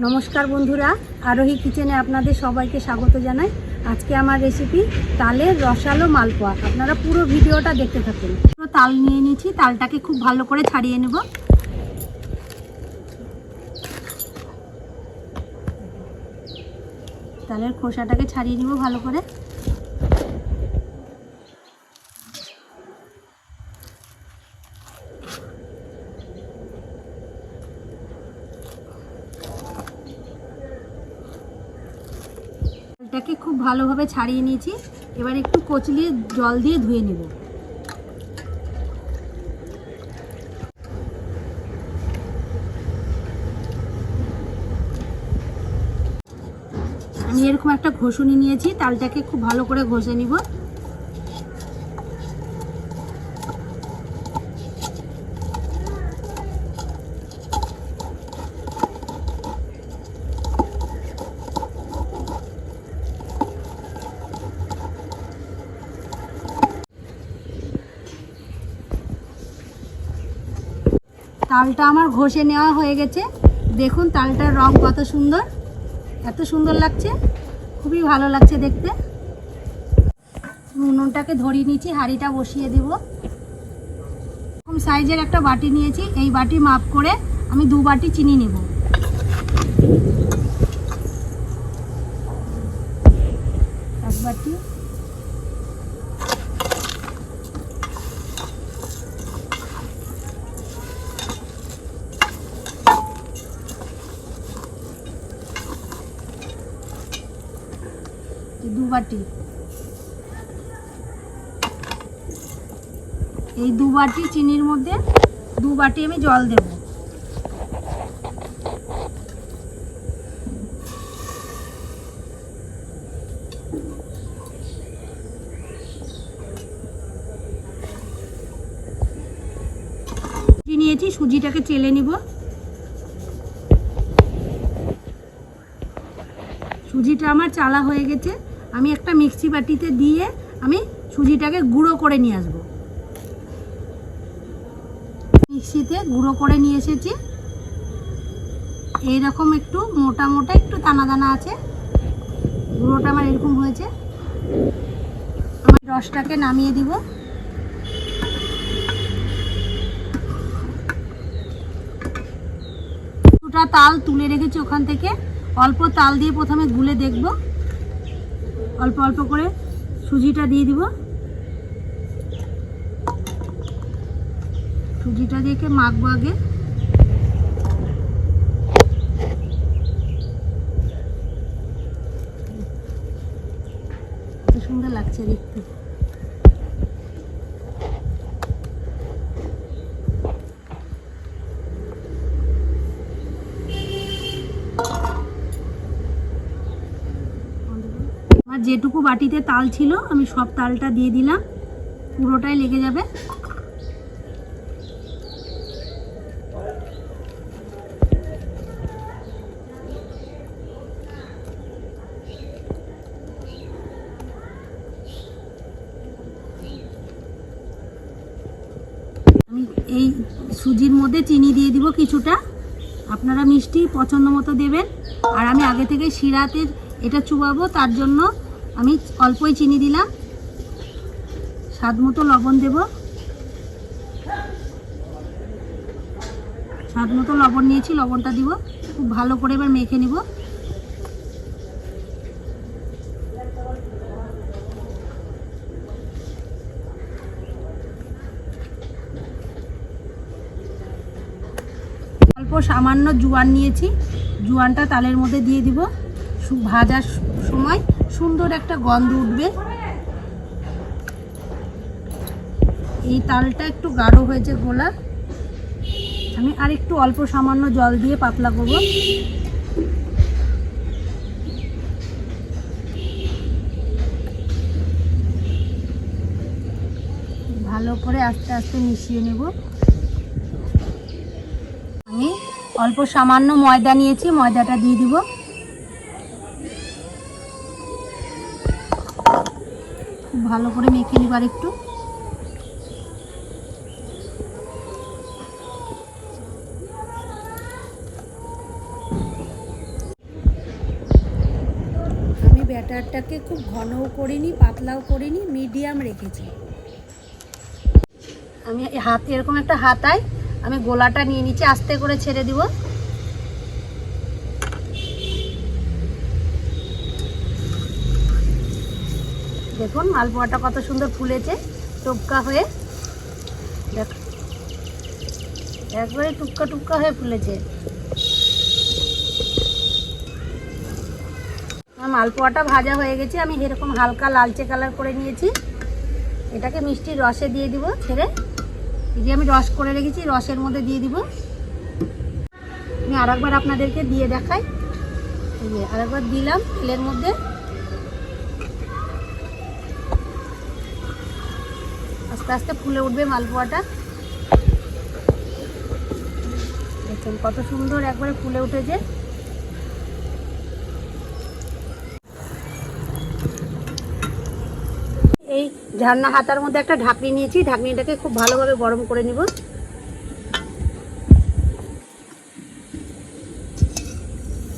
নমস্কার বন্ধুরা, আরোহী কিচেনে আপনাদের সবাইকে স্বাগত জানাই। আজকে আমার রেসিপি তালের রসালো মালপোয়া। আপনারা পুরো ভিডিওটা দেখতে থাকুন। পুরো তাল নিয়ে নিয়েছি, তালটাকে খুব ভালো করে ছাড়িয়ে নেব। তালের খোসাটাকে ছাড়িয়ে নেব ভালো করে। এটাকে খুব ভালোভাবে ছাড়িয়ে নিয়েছি। এবার একটু কচলিয়ে জল দিয়ে ধুয়ে নেব। আমি এরকম একটা ঘষুনি নিয়েছি, তালটাকে খুব ভালো করে ঘষে নিব। তালটা আমার ঘষে নেওয়া হয়ে গেছে। দেখুন, তালটার রং কত সুন্দর। এত সুন্দর লাগছে। খুবই ভালো লাগছে দেখতে। নুনটাকে ধরিয়ে নিয়েছি, হাঁড়িটা বসিয়ে দেব। সাইজের একটা বাটি নিয়েছি। এই বাটি মাপ করে আমি দু বাটি চিনি নেব এক বাটি এই দু বাটি এই দু বাটি চিনির মধ্যে দু বাটি আমি জল দেব। নিয়েছি, সুজিটাকে চেলে নিব। সুজিটা আমার চালা হয়ে গেছে। আমি একটা মিক্সি বাটিতে দিয়ে আমি সুজিটাকে গুঁড়ো করে নিয়ে আসব। মিক্সিতে গুঁড়ো করে নিয়ে এসেছি। এইরকম একটু মোটা মোটা একটু দানা দানা আছে। গুঁড়োটা আমার এরকম হয়েছে। আমি রসটাকে নামিয়ে দিব। দুটা তাল তুলে রেখেছি ওখান থেকে। অল্প তাল দিয়ে প্রথমে গুলে দেখব। অল্প অল্প করে সুজিটা দিয়ে দিব। সুজিটা দিয়ে মাখবো আগে। সুন্দর লাগছে দেখতে আমার যেটুকু বাটিতে তাল ছিল, আমি সব তালটা দিয়ে দিলাম। পুরোটাই লেগে যাবে। আমি এই সুজির মধ্যে চিনি দিয়ে দিব কিছুটা। আপনারা মিষ্টি পছন্দ মতো দেবেন। আর আমি আগে থেকে শিরাতে এটা চুবাবো, তার জন্য আমি অল্পই চিনি দিলাম। স্বাদ মতো লবণ দেব। স্বাদ মতো লবণ নিয়েছি, লবণটা দিব। খুব ভালো করে এবার মেখে নিব। অল্প সামান্য জোয়ান নিয়েছি। জোয়ানটা তালের মধ্যে দিয়ে দিব। ভাজার সময় সুন্দর একটা গন্ধ উঠবে। এই তালটা একটু গাঢ় হয়েছে গোলা। আমি আর একটু অল্প সামান্য জল দিয়ে পাতলা করব। ভালো করে আস্তে আস্তে মিশিয়ে নেব। আমি অল্প সামান্য ময়দা নিয়েছি, ময়দাটা দিয়ে দিব। ভালো করে মেখে নিবার একটু। আমি ব্যাটারটাকে খুব ঘনও করিনি পাতলাও করিনি মিডিয়াম রেখেছি। আমি হাতে এরকম একটা হাতায় আমি গোলাটা নিয়ে নিচে আস্তে করে ছেড়ে দিব। দেখুন, মালপোয়াটা কত সুন্দর ফুলেছে, টুপকা হয়ে। দেখ। একবারে টুপকা টুপকা হয়ে ফুলেছে। মালপোয়াটা ভাজা হয়ে গেছে, আমি এরকম হালকা লালচে কালার করে নিয়েছি। এটাকে মিষ্টির রসে দিয়ে দিব, ছেড়ে। এই যে আমি রস করে রেখেছি, রসের মধ্যে দিয়ে দিব। আমি আরেকবার আপনাদেরকে দিয়ে দেখাই। এই যে আরেকবার দিলাম তেলের মধ্যে। আস্তে আস্তে ফুলে উঠবে মালপোয়াটা। দেখুন কত সুন্দর একবারে ফুলে উঠেছে। এই ঝান্না হাতার মধ্যে একটা ঢাকনি নিয়েছি, ঢাকনিটাকে খুব ভালোভাবে গরম করে নিব।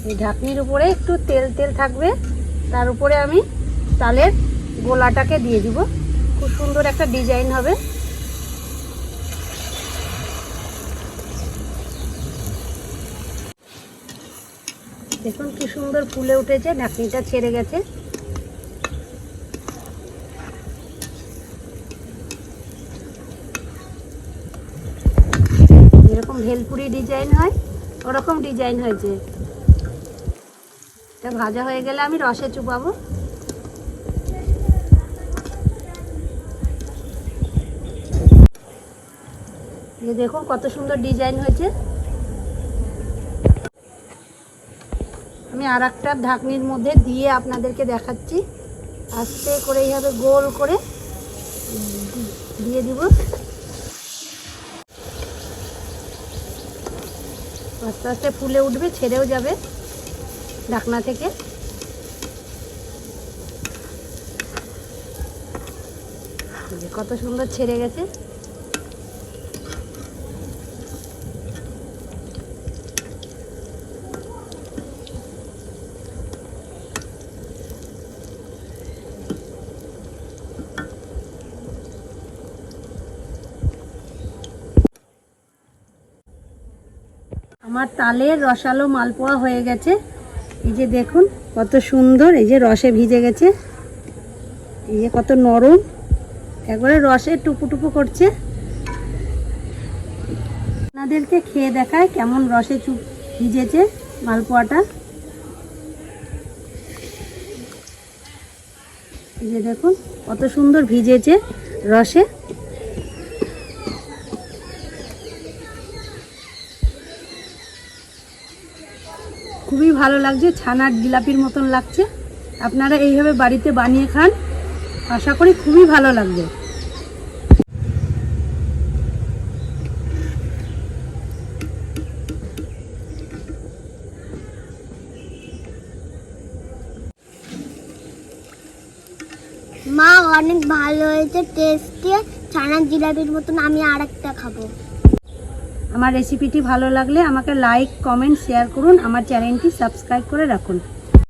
এই ঢাকনির উপরে একটু তেল তেল থাকবে। তার উপরে আমি চালের গোলাটাকে দিয়ে দিব। খুব সুন্দর একটা ডিজাইন হবে। দেখুন কি সুন্দর ফুলে উঠেছে ঢাকনিটা ছেড়ে গেছে। যেরকম ভেলপুরি ডিজাইন হয়, ওরকম ডিজাইন হয়েছে। এটা ভাজা হয়ে গেলে আমি রসে চুপাবো দেখুন কত সুন্দর ডিজাইন হয়েছে। আমি আর একটা ঢাকনির মধ্যে দিয়ে আপনাদেরকে দেখাচ্ছি। আস্তে করে এইভাবে গোল করে দিয়ে দিব। আস্তে আস্তে ফুলে উঠবে, ছেড়েও যাবে ঢাকনা থেকে। কত সুন্দর ছেড়ে গেছে। আমার তালের রসালো মালপোয়া হয়ে গেছে। এই যে দেখুন, কত সুন্দর, এই যে রসে ভিজে গেছে। এই যে কত নরম। একবারে রসে টুপু টুপু করছে। আপনাদেরকে খেয়ে দেখায় কেমন রসে চুপ ভিজেছে মালপোয়াটা। এই যে দেখুন, কত সুন্দর ভিজেছে রসে। খুবই ভালো লাগছে, ছানার জিলাপির মতন লাগছে। আপনারা এইভাবে বাড়িতে বানিয়ে খান, আশা করি খুবই ভালো লাগবে। মা, অনেক ভালো হয়েছে টেস্টি ছানার জিলাপির মতন আমি আর একটা খাব। আমার রেসিপিটি ভালো লাগলে আমাকে লাইক কমেন্ট শেয়ার করুন। আমার চ্যানেলটি সাবস্ক্রাইব করে রাখুন।